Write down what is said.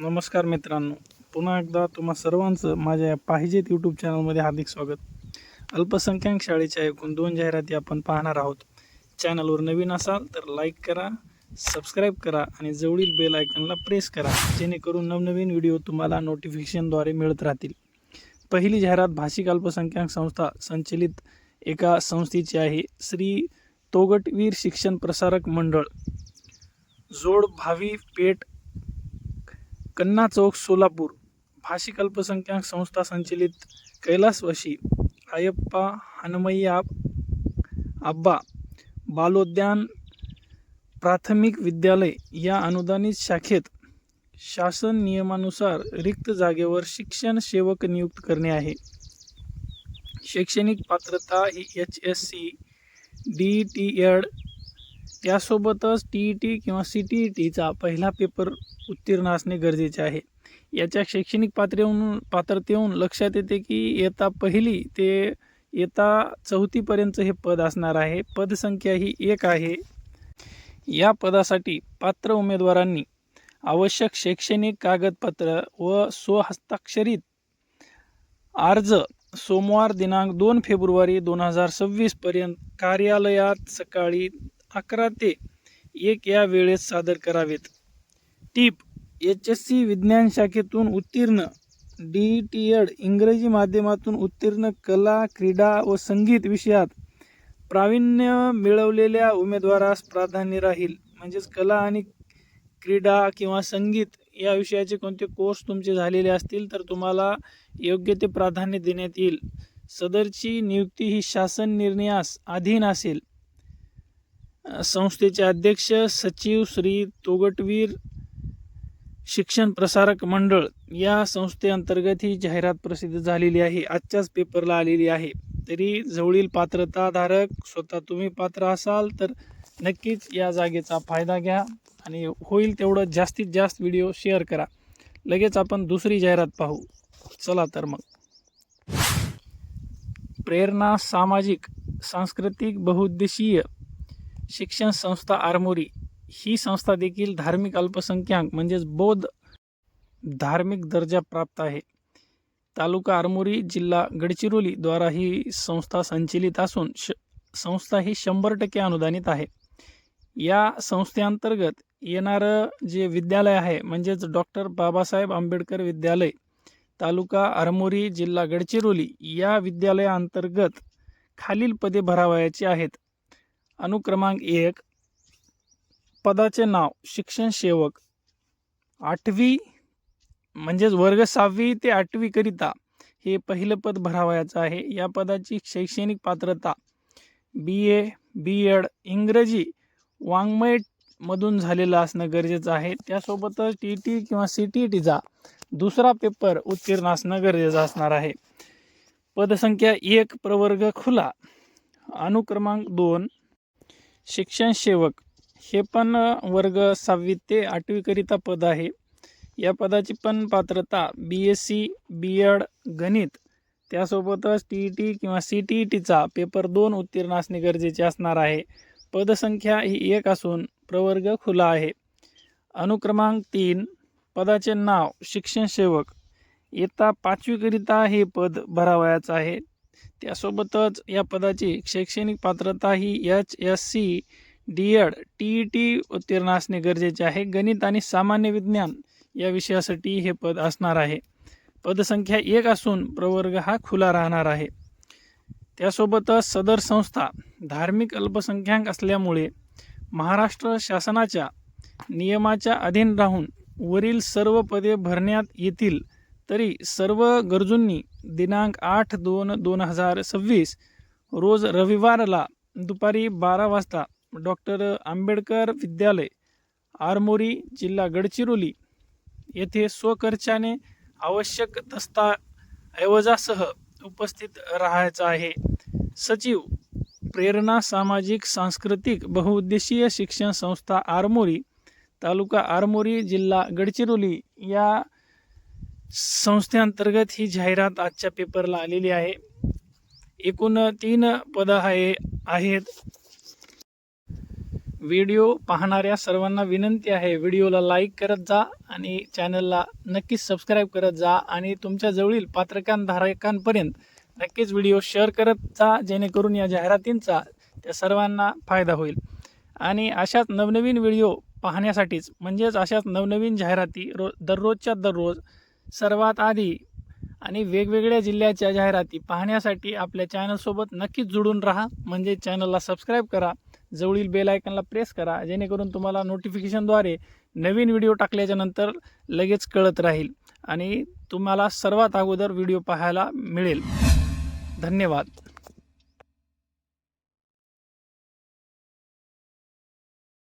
नमस्कार मित्रांनो. पुन्हा एकदा तुम्हा सर्वांचं माझ्या या पाहिजेत यूट्यूब चॅनलमध्ये हार्दिक स्वागत. अल्पसंख्याक शाळेच्या एकूण दोन जाहिराती आपण पाहणार आहोत. चॅनलवर नवीन असाल तर लाईक करा सबस्क्राईब करा आणि जवळील बेल आयकनला प्रेस करा जेणेकरून नवनवीन व्हिडिओ तुम्हाला नोटिफिकेशनद्वारे मिळत राहतील. पहिली जाहिरात भाषिक अल्पसंख्याक संस्था संचलित एका संस्थेची आहे श्री तोगटवीर शिक्षण प्रसारक मंडळ. जोड भावी पेठ कन्ना चौक सोलापूर. भाषिक अल्पसंख्याक संस्था संचलित कैलासवशी अयप्पा हनमय्या आब्बा बालोद्यान प्राथमिक विद्यालय या अनुदानित शाखेत शासन नियमानुसार रिक्त जागेवर शिक्षण सेवक नियुक्त करणे आहे. शैक्षणिक पात्रता ही H S C D T Ed यासोबतच टी ई टी किंवा सी टी ई टीचा पहिला पेपर उत्तीर्ण असणे गरजेचे आहे. याच्या शैक्षणिक पातळीवरून पात्रतेहून लक्षात येते की इयत्ता पहिली ते इयत्ता चौथीपर्यंत हे पद असणार आहे. पदसंख्या ही एक आहे. या पदासाठी पात्र उमेदवारांनी आवश्यक शैक्षणिक कागदपत्र व स्वहस्ताक्षरित अर्ज सोमवार दिनांक दोन फेब्रुवारी दोन हजार सव्वीसपर्यंत कार्यालयात सकाळी अकरा ते एक या वेळेत सादर करावेत. टीप एच एस सी विज्ञान शाखेतून उत्तीर्ण डी टी एड इंग्रजी माध्यमातून उत्तीर्ण कला क्रीडा व संगीत विषयात प्रावीण्य मिळवलेल्या उमेदवारास प्राधान्य राहील. म्हणजेच कला आणि क्रीडा किंवा संगीत या विषयाचे कोणते कोर्स तुमचे झालेले असतील तर तुम्हाला योग्य ते प्राधान्य देण्यात येईल. सदरची नियुक्ती ही शासन निर्णयास अधीन असेल. संस्थेचे अध्यक्ष सचिव श्री तोगटवीर शिक्षण प्रसारक मंडळ या संस्थेअंतर्गत ही जाहिरात प्रसिद्ध झालेली आहे. आजच्याच पेपरला आलेली आहे. तरी जवळील पात्रताधारक स्वतः तुम्ही पात्र असाल तर नक्कीच या जागेचा फायदा घ्या आणि होईल तेवढं जास्तीत जास्त व्हिडिओ शेअर करा. लगेच आपण दुसरी जाहिरात पाहू. चला तर मग. प्रेरणा सामाजिक सांस्कृतिक बहुउद्देशीय शिक्षण संस्था आरमोरी ही संस्था देखील धार्मिक अल्पसंख्याक म्हणजेच बौद्ध धार्मिक दर्जा प्राप्त आहे. तालुका आरमोरी जिल्हा गडचिरोली द्वारा ही संस्था संचलित असून श संस्था ही शंभर टक्के अनुदानित आहे. या संस्थेअंतर्गत येणारं जे विद्यालय आहे म्हणजेच डॉक्टर बाबासाहेब आंबेडकर विद्यालय तालुका आरमोरी जिल्हा गडचिरोली या विद्यालयाअंतर्गत खालील पदे भरावयाची आहेत. अनुक्रमांक एक. पदाचे नाव शिक्षण सेवक. आठवी म्हणजेच वर्ग सहावी ते आठवीकरिता हे पहिलं पद भरावयाचं आहे. या पदाची शैक्षणिक पात्रता बी ए बी एड इंग्रजी वाङ्मयमधून झालेलं असणं गरजेचं आहे. त्यासोबतच टी टी किंवा सी टी टीचा दुसरा पेपर उत्तीर्ण असणं गरजेचं असणार आहे. पदसंख्या एक प्रवर्ग खुला. अनुक्रमांक दोन शिक्षण सेवक हे पण वर्ग सहावी ते आठवीकरिता पद आहे. या पदाची पण पात्रता B S C B Ed गणित त्यासोबतच टी ई टी किंवा सी टी ई टीचा पेपर दोन उत्तीर्ण असणे गरजेचे असणार आहे. पदसंख्या ही एक असून प्रवर्ग खुला आहे. अनुक्रमांक तीन पदाचे नाव शिक्षण सेवक. इयत्ता पाचवीकरिता हे पद भरावयाचं आहे. त्यासोबतच या पदाची शैक्षणिक पात्रता ही H S C D Ed T E T उत्तीर्ण असणे गरजेचे आहे. गणित आणि सामान्य विज्ञान या विषयासाठी हे पद असणार आहे. पदसंख्या एक असून प्रवर्ग हा खुला राहणार आहे. त्यासोबतच सदर संस्था धार्मिक अल्पसंख्याक असल्यामुळे महाराष्ट्र शासनाच्या नियमाच्या अधीन राहून वरील सर्व पदे भरण्यात येतील तरी सर्व गरजूंनी दिनांक आठ दोन दोन हजार सव्वीस रोज रविवारला दुपारी बारा वाजता डॉक्टर आंबेडकर विद्यालय आरमोरी जिल्हा गडचिरोली येथे स्वखर्चाने आवश्यक दस्ताऐवजासह उपस्थित राहायचं आहे. सचिव प्रेरणा सामाजिक सांस्कृतिक बहुउद्देशीय शिक्षण संस्था आरमोरी तालुका आरमोरी जिल्हा गडचिरोली या संस्थेअंतर्गत ही जाहिरात आजच्या पेपरला आलेली आहे. एकूण तीन पदं आहे आहेत. व्हिडिओ पाहणाऱ्या सर्वांना विनंती आहे व्हिडिओला लाईक करत जा आणि चॅनलला नक्कीच सबस्क्राईब करत जा आणि तुमच्या जवळील पात्रकांधारकांपर्यंत नक्कीच व्हिडिओ शेअर करत जा जेणेकरून या जाहिरातींचा त्या सर्वांना फायदा होईल. आणि अशाच नवनवीन व्हिडिओ पाहण्यासाठीच म्हणजेच अशाच नवनवीन जाहिराती रो दररोजच्या दररोज सर्वात आधी आणि वेगवेगळ्या जिल्ह्याच्या जाहिराती पाहण्यासाठी आपल्या चॅनलसोबत नक्कीच जुळून राहा. म्हणजे चॅनलला सबस्क्राईब करा. जवळील बेल आयकनला प्रेस करा. जेणेकरून तुम्हाला नोटिफिकेशनद्वारे नवीन व्हिडिओ टाकल्याच्या नंतर लगेच कळत राहील आणि तुम्हाला सर्वात अगोदर व्हिडिओ पाहायला मिळेल. धन्यवाद.